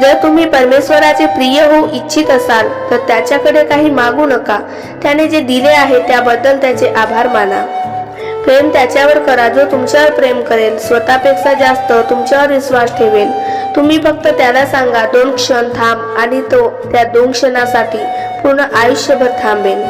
जर तुम्ही परमेश्वराचे प्रिय होऊ इच्छित असाल तर त्याच्याकडे काही मागू नका. त्याने जे दिले आहे त्याबद्दल त्याचे आभार माना. प्रेम त्याच्यावर करा जो तुमच्यावर प्रेम करेल. स्वतःपेक्षा जास्त तुमच्यावर विश्वास ठेवेल. तुम्ही फक्त त्याला सांगा दोन क्षण थांब आणि तो त्या दोन क्षणासाठी पूर्ण आयुष्यभर थांबेल.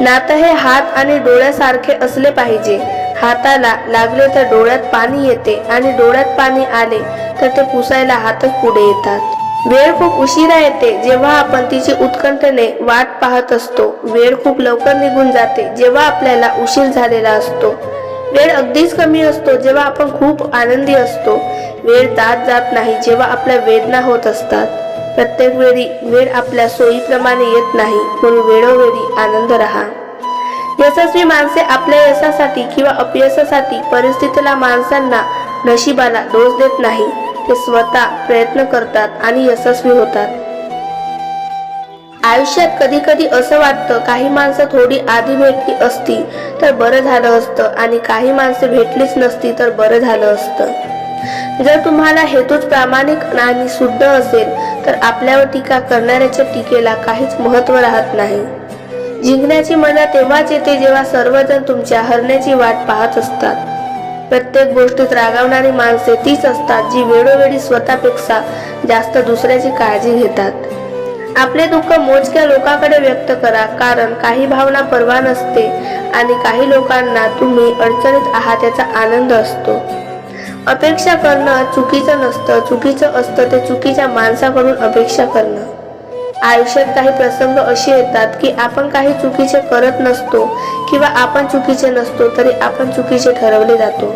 नातं हे हात आणि डोळ्यासारखे असले पाहिजे. हाताला लागले तर डोळ्यात पाणी येते आणि डोळ्यात पाणी आले तर ते पुसायला हातच पुढे येतात. वेळ खूप उशिरा येते जेव्हा आपण तिची उत्कंठने वाट पाहत असतो. वेळ खूप लवकर निघून जाते जेव्हा आपल्याला उशीर झालेला असतो. वेळ अगदीच कमी असतो जेव्हा आपण खूप आनंदी असतो. वेळ जात जात नाही जेव्हा आपल्या वेदना होत असतात. प्रत्येक वेळी वेळ आपल्या सोयीप्रमाणे येत नाही म्हणून वेळोवेळी आनंद राहा. यशस्वी माणसे आपल्या यशासाठी किंवा अपयशासाठी परिस्थितीला माणसांना नशिबाला दोष देत नाही ते स्वतः प्रयत्न करतात आणि यशस्वी होतात. आयुष्यात कधी कधी असं वाटतं काही माणसं थोडी आधी भेटली असती तर बरं झालं असतं आणि काही माणसं भेटलीच नसती तर बरं झालं असतं. जर तुम्हाला हेतूच प्रामाणिक आणि शुद्ध असेल तर आपल्यावर टीका करणाऱ्याच्या टीकेला काहीच महत्त्व राहत नाही. जिंकण्याची मजा तेव्हाच येते जेव्हा सर्वजण तुमच्या हरण्याची वाट पाहत असतात. प्रत्येक गोष्टीत रागावणारी माणसे तीच असतात जी वेळोवेळी स्वतःपेक्षा जास्त दुसऱ्याची काळजी घेतात. आपले दुःख मोजक्या लोकांकडे व्यक्त करा कारण काही भावना परवा नसते आणि काही लोकांना तुम्ही अडचणीत आहात याचा आनंद असतो. अपेक्षा करणं चुकीचं नसतं चुकीचं असतं ते चुकीच्या माणसाकडून अपेक्षा करणं. आयुष्यात काही प्रसंग असे येतात की आपण काही चुकीचे करत नसतो किंवा आपण चुकीचे नसतो तरी आपण चुकीचे ठरवले जातो.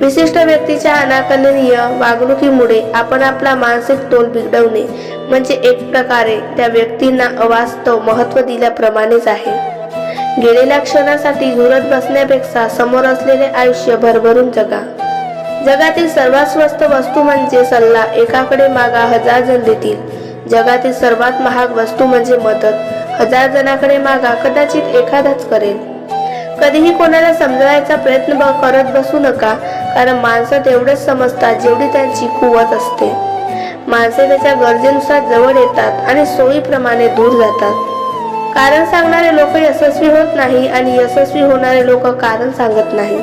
विशिष्ट व्यक्तीच्या अनाकलनीय वागणुकीमुळे आपण आपला मानसिक तोल बिघडवणे म्हणजे एक प्रकारे त्या व्यक्तींना अवास्तव महत्त्व दिल्याप्रमाणेच आहे. गेलेल्या क्षणासाठी झुरत बसण्यापेक्षा समोर असलेले आयुष्य भरभरून जगा. जगातील सर्वात स्वस्त वस्तू म्हणजे सल्ला एकाकडे मागा हजार जण देतील. जगातील सर्वात महाग वस्तू म्हणजे मदत. हजार जणांकडे मागा कदाचित एखादाच करेल. कधीही कोणाला समजवायचा प्रयत्न करत बसू नका कारण माणसं तेवढेच समजतात जेवढी त्यांची कुवत असते. माणसे त्याच्या गरजेनुसार जवळ येतात आणि सोयीप्रमाणे दूर जातात. कारण सांगणारे लोक यशस्वी होत नाही आणि यशस्वी होणारे लोक कारण सांगत नाही.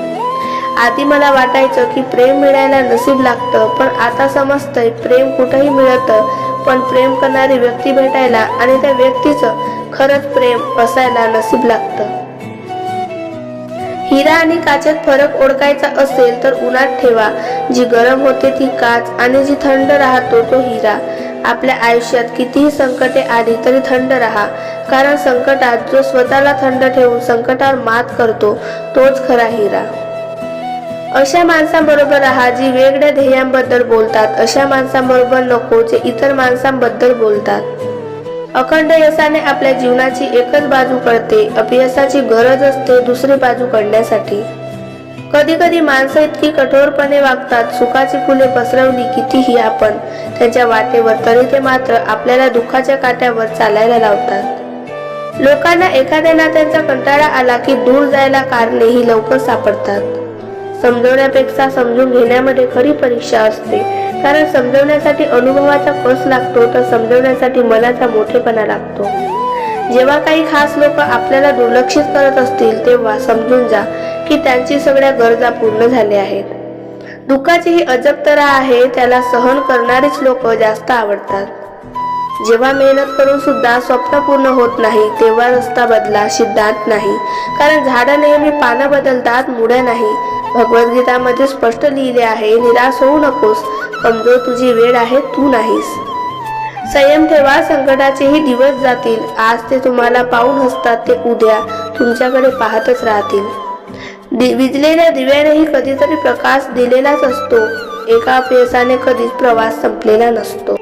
आधी मला वाटायचं की प्रेम मिळायला नसीब लागतं पण आता समजतंय प्रेम कुठंही मिळतं पण प्रेम करणारी व्यक्ती भेटायला आणि त्या व्यक्तीचं खरंच प्रेम असायला नसीब लागतं. हिरा आणि काचेत फरक ओळखायचा असेल तर उन्हात ठेवा. जी गरम होते ती काच आणि जी थंड राहतो तो हिरा. आपल्या आयुष्यात कितीही संकटे आली तरी थंड राहा. कारण संकटात जो स्वतःला थंड ठेवून संकटावर मात करतो तोच खरा हिरा. अशा माणसांबरोबर राहा जी वेगळ्या ध्येयांबद्दल बोलतात. अशा माणसांबरोबर नको जे इतर माणसांबद्दल बोलतात. अखंड यशाने आपल्या जीवनाची एकच बाजू कळते. अपयशाची गरज असते दुसरी बाजू कळण्यासाठी कधी कधी माणसं इतकी कठोरपणे वागतात सुखाची फुले पसरवली कितीही आपण त्यांच्या वाटेवर तरी ते मात्र आपल्याला दुःखाच्या काट्यावर चालायला लावतात. लोकांना एखाद्या नात्यांचा कंटाळा आला की दूर जायला कारणेही लवकर सापडतात. समजवण्यापेक्षा समजून घेण्यामध्ये खरी परीक्षा असते. कारण समजवण्यासाठी अनुभवाचा कस लागतो तर समजवण्यासाठी मनाचा मोठेपणा लागतो. जेव्हा काही खास लोक आपल्याला दुर्लक्षित करत असतील तेव्हा समजून जा की त्यांची सगळ्या गरजा पूर्ण झाल्या आहेत. दुःखाची ही अजब तऱ्हा आहे त्याला सहन करणारेच लोक जास्त आवडतात. जेव्हा मेहनत करून सुद्धा स्वप्न पूर्ण होत नाही तेव्हा रस्ता बदला सिद्धांत नाही. कारण झाडं नेहमी पानं बदलतात मुळ्या नाही. भगवद्गीतामध्ये स्पष्ट लिहिले आहे निराश होऊ नकोस कमजोर तुझी वेळ आहे तू नाहीस. संयम ठेवा संकटाचेही दिवस जातील. आज ते तुम्हाला पाहून हसतात ते उद्या तुमच्याकडे पाहतच राहतील. दि- विजलेल्या दिव्यानेही कधीतरी प्रकाश दिलेलाच असतो. एका अपयशाने कधीच प्रवास संपलेला नसतो.